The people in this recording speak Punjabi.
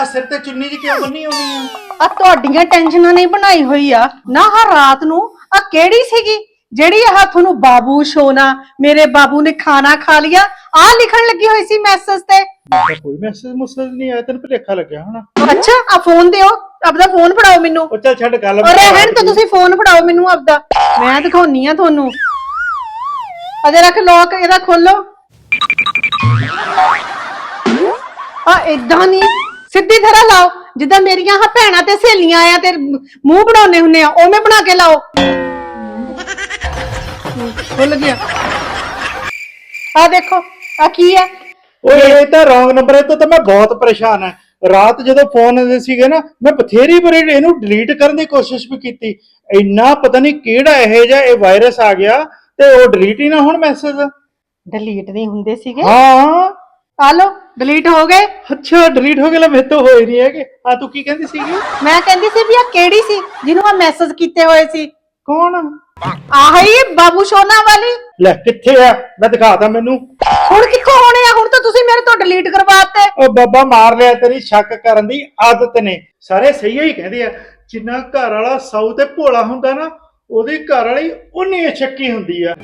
ਆ ਸਿਰ ਤੇ ਚੁੰਨੀ ਜੀ ਕਿਉਂ ਬੰਨੀ ਹੋਣੀ ਆ? ਆ ਤੁਹਾਡੀਆਂ ਟੈਨਸ਼ਨਾਂ ਨਹੀਂ ਬਣਾਈ ਹੋਈ ਆ। ਨਾ ਹਰ ਰਾਤ ਨੂੰ ਆ ਕਿਹੜੀ ਸੀਗੀ? ਜਿਹੜੀ ਆ ਤੁਹਾਨੂੰ ਬਾਬੂ ਸੋਨਾ ਮੇਰੇ ਬਾਬੂ ਨੇ ਖਾਣਾ ਖਾ ਲਿਆ ਆ ਲਿਖਣ ਲੱਗੀ ਹੋਈ ਸੀ ਮੈਸੇਜ ਤੇ। ਮੈਂ ਕਿਹਾ ਕੋਈ ਮੈਸੇਜ ਮੁਸੇਜ ਨਹੀਂ ਆਇਆ ਤੈਨੂੰ ਭੁਲੇਖਾ ਲੱਗਿਆ ਹੋਣਾ। ਅੱਛਾ ਆ ਫੋਨ ਦਿਓ ਆਪਦਾ ਫੋਨ ਫੜਾਓ ਮੈਨੂੰ। ਉਹ ਚੱਲ ਛੱਡ ਗੱਲ ਔਰ ਰਹਿਣ ਤਾਂ ਤੁਸੀਂ ਫੋਨ ਫੜਾਓ ਮੈਨੂੰ ਆਪਦਾ। ਮੈਂ ਦਿਖਾਉਣੀ ਆ ਤੁਹਾਨੂੰ। ਅਜੇ ਰੱਖ ਲੋਕ ਇਹਦਾ ਖੋਲੋ। ਆ ਇਦਾਂ ਨਹੀਂ ਸਿੱਧੀ ਤਰ੍ਹਾਂ ਲਾਓ। ਜਿੱਦਾਂ ਮੇਰੀਆਂ ਹਾਂ ਭੈਣਾਂ ਤੇ ਸਹੇਲੀਆਂ ਆ ਤੇ ਮੂੰਹ ਬਣਾਉਣੇ ਹੁੰਨੇ ਆ ਉਵੇਂ ਬਣਾ ਕੇ ਲਾਓ। ਖੁੱਲ ਗਿਆ। ਆ ਦੇਖੋ ਆ ਕੀ ਹੈ? ਓਏ ਇਹ ਤਾਂ ਰੋਂਗ ਨੰਬਰ ਹੈ ਤੋਂ ਤਾਂ ਮੈਂ ਬਹੁਤ ਪਰੇਸ਼ਾਨ ਹਾਂ। ਰਾਤ ਜਦੋਂ ਫੋਨ ਦੇ ਸੀਗੇ ਨਾ ਮੈਂ ਬਥੇਰੀ ਵਾਰੀ ਇਹਨੂੰ ਡਿਲੀਟ ਕਰਨ ਦੀ ਕੋਸ਼ਿਸ਼ ਵੀ ਕੀਤੀ। ਇੰਨਾ ਪਤਾ ਨਹੀਂ ਕਿਹੜਾ ਇਹ ਜਿਹਾ ਇਹ ਵਾਇਰਸ ਆ ਗਿਆ ਤੇ ਉਹ ਡਿਲੀਟ ਹੀ ਨਾ ਹੁਣ ਮੈਸੇਜ ਡਿਲੀਟ ਨਹੀਂ ਹੁੰਦੇ ਸੀਗੇ? ਹਾਂ। ਆ ਲੋ ਡਿਲੀਟ ਹੋ ਗਏ? ਅੱਛਾ ਡਿਲੀਟ ਹੋ ਗਿਆ ਲੈ ਮੇਰੇ ਤੋਂ ਹੋਏ ਨਹੀਂ ਹੈਗੇ। ਆ ਤੂੰ ਕੀ ਕਹਿੰਦੀ ਸੀਗੀ? ਮੈਂ ਕਹਿੰਦੀ ਸੀ ਵੀ ਆ ਕਿਹੜੀ ਸੀ ਜਿਹਨੂੰ ਆ ਮੈਸੇਜ ਕੀਤੇ ਹੋਏ ਸੀ। ਕੌਣ? ਆਹੀ ਬਾਬੂ ਸੋਨਾ ਵਾਲੀ। ਲੈ ਕਿੱਥੇ ਆ? ਮੈਂ ਦਿਖਾਦਾ ਮੈਨੂੰ। ਹੁਣ ਕਿੱਥੋਂ ਹੋਣੇ ਆ? ਹੁਣ ਤਾਂ ਤੁਸੀਂ ਮੇਰੇ ਤੋਂ ਡਿਲੀਟ ਕਰਵਾਤੇ। ਉਹ ਬਾਬਾ ਮਾਰ ਲਿਆ ਤੇਰੀ ਸ਼ੱਕ ਕਰਨ ਦੀ ਆਦਤ ਨੇ। ਸਾਰੇ ਸਹੀ ਹੀ ਕਹਿੰਦੇ ਆ। ਜਿੰਨਾ ਘਰ ਵਾਲਾ ਸੌ ਤੇ ਭੋਲਾ ਹੁੰਦਾ ਨਾ ਉਹਦੀ ਘਰ ਵਾਲੀ ਉਨੀ ਸ਼ੱਕੀ ਹੁੰਦੀ ਆ।